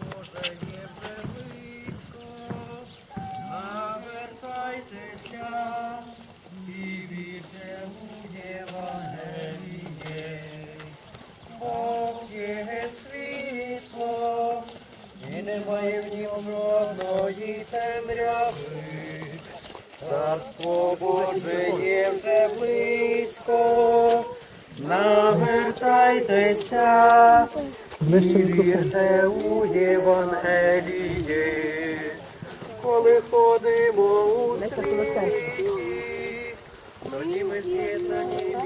Боже є близько, навертайтеся і вірте у Євангеліє. Бог є світло, і немає в ньому жодної темряви. Царство Боже є вже близько навертайтеся. І вірте у Євангеліє, коли ходимо у світ, но ніби з'єднані